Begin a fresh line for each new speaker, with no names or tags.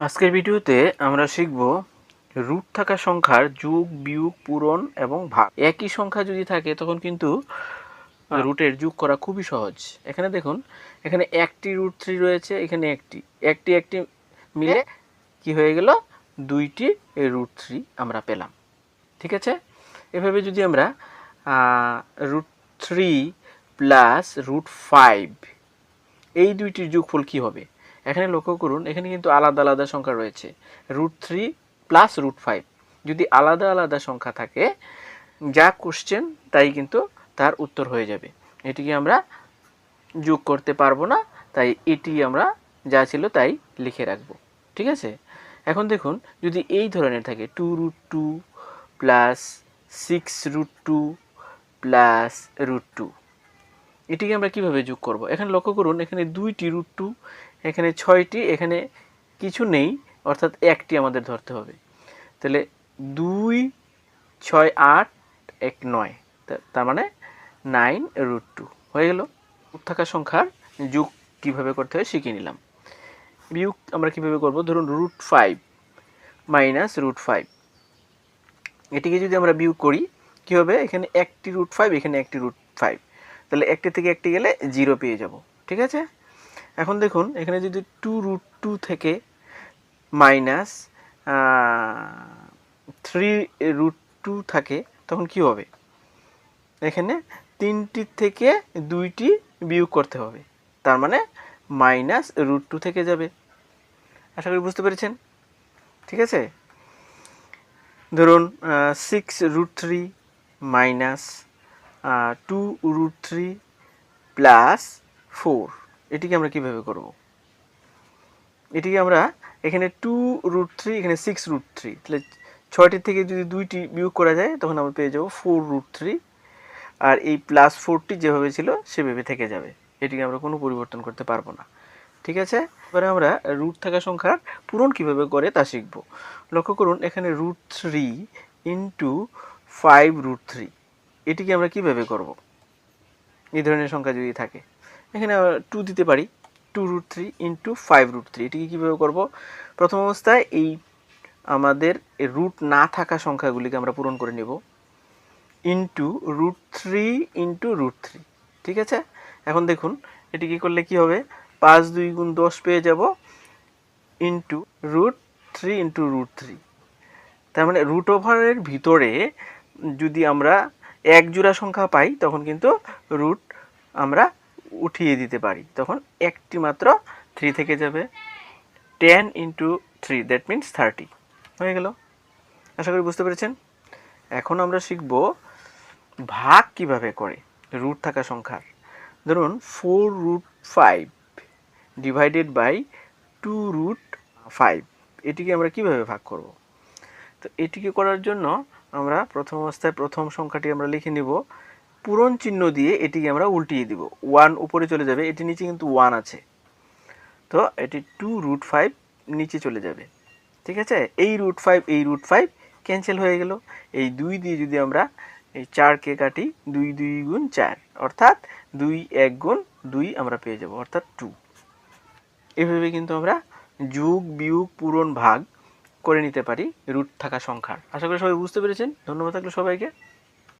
আজকের ভিডিওতে আমরা শিখব রুট থাকা সংখ্যার যুগ বিয়োগ পূরণ এবং ভাগ। একই সংখ্যা যদি থাকে তখন কিন্তু রুটের যোগ করা খুবই সহজ। এখানে দেখুন এখানে একটি রুট থ্রি রয়েছে এখানে একটি। একটি একটি মিলে কি হয়ে গেল? দুইটি রুট থ্রি আমরা পেলাম। ঠিক আছে? এভাবে যদি আমরা root three plus root five এই দুইটির যোগফল কি হবে? এখানে লক্ষ্য করুন, এখানে কিন্তু আলাদা আলাদা সংখ্যা রয়েছে। Root three plus root five যদি আলাদা আলাদা সংখ্যা থাকে, যা কোশ্চেন তাই কিন্তু তার উত্তর হয়ে যাবে। এটিকে আমরা যোগ করতে পারব না, তাই এটি আমরা যা ছিল তাই লিখে রাখব। ঠিক আছে? এখন দেখুন, যদি এই ধরনের থাকে two root two plus six root two plus root two এটিকে আমরা কীভাবে যোগ করব? এখানে লক্ষ্য করুন, এখানে দুইটি রুট টু এখানে ছয়টি, এখানে কিছু নেই, অর্থাৎ একটি আমাদের ধরতে হবে। তাহলে দুই, ছয়, আট, এক, নয় তার মানে নাইন রুট টু। হয়ে গেল। থাকা সংখ্যার যোগ কীভাবে করতে হয় শিখে নিলাম। বিয়োগ আমরা কীভাবে করব? ধরুন root five minus root five. এটিকে যদি আমরা বিয়োগ করি, কী হবে? এখানে একটি রুট ফাইভ, এখানে একটি রুট ফাইভ। তাহলে একটি থেকে একটি গেলে জিরো পেয়ে যাব। ঠিক আছে? এখন দেখুন, এখানে যদি টু রুট টু থেকে মাইনাস থ্রি রুট টু থাকে, তখন কি হবে? এখানে তিনটি থেকে দুইটি বিয়োগ করতে হবে। তার মানে মাইনাস রুট টু থেকে যাবে। আশা করি বুঝতে পেরেছেন? ঠিক আছে? ধরুন six root three minus two root three plus four এটিকে আমরা কীভাবে করব? এটিকে আমরা এখানে টু রুট থ্রি এখানে সিক্স রুট থ্রি তাহলে ছয়টির থেকে যদি দুইটি বিয়োগ করা যায়, তখন আমরা পেয়ে যাব ফোর রুট থ্রি আর এই প্লাস ফোরটি যেভাবে ছিল, সেভাবে থেকে যাবে। এটিকে আমরা কোনো পরিবর্তন করতে পারব না। ঠিক আছে? এবারে আমরা রুট থাকা সংখ্যার পূরণ কীভাবে করে তা শিখব। লক্ষ্য করুন, এখানে root three into five root three এটিকে আমরা কীভাবে করব? এই ধরনের সংখ্যা যদি থাকে। এখানে টু দিতে পারি। Two root three into five root three এটিকে কীভাবে করব? প্রথম অবস্থায় এই আমাদের রুট না থাকা সংখ্যাগুলিকে আমরা পূরণ করে নেব। Into root three into root three ঠিক আছে? এখন দেখুন, এটি কী করলে কি হবে? পাঁচ দুই গুণ দশ পেয়ে যাব into root three into root three তার মানে রুট ওভারের ভিতরে যদি আমরা এক জোড়া সংখ্যা পাই, তখন কিন্তু রুট আমরা উঠিয়ে দিতে পারি। তখন একটি মাত্র থ্রি থেকে যাবে। Ten into three that means thirty হয়ে গেল। আশা করি বুঝতে পেরেছেন? এখন আমরা শিখব ভাগ কীভাবে করে রুট থাকা সংখ্যার। ধরুন four root five divided by two root five এটিকে আমরা কীভাবে ভাগ করব? তো এটিকে করার জন্য আমরা প্রথম অবস্থায় প্রথম সংখ্যাটি আমরা লিখে নিব। পূরণ চিহ্ন দিয়ে এটিকে আমরা উল্টিয়ে দিব। ওয়ান উপরে চলে যাবে, এটি নিচে কিন্তু ওয়ান আছে। তো এটি টু রুট ফাইভ নিচে চলে যাবে। ঠিক আছে? এই রুট ফাইভ এই রুট ফাইভ ক্যান্সেল হয়ে গেল। এই দুই দিয়ে যদি আমরা এই চারকে কাটি, দুই দুই গুণ চার, অর্থাৎ দুই, এক গুণ দুই আমরা পেয়ে যাব, অর্থাৎ টু এভাবে কিন্তু আমরা যোগ, বিয়োগ, পূরণ, ভাগ করে নিতে পারি রুট থাকা সংখ্যার। আশা করি সবাই বুঝতে পেরেছেন। ধন্যবাদ থাকল সবাইকে।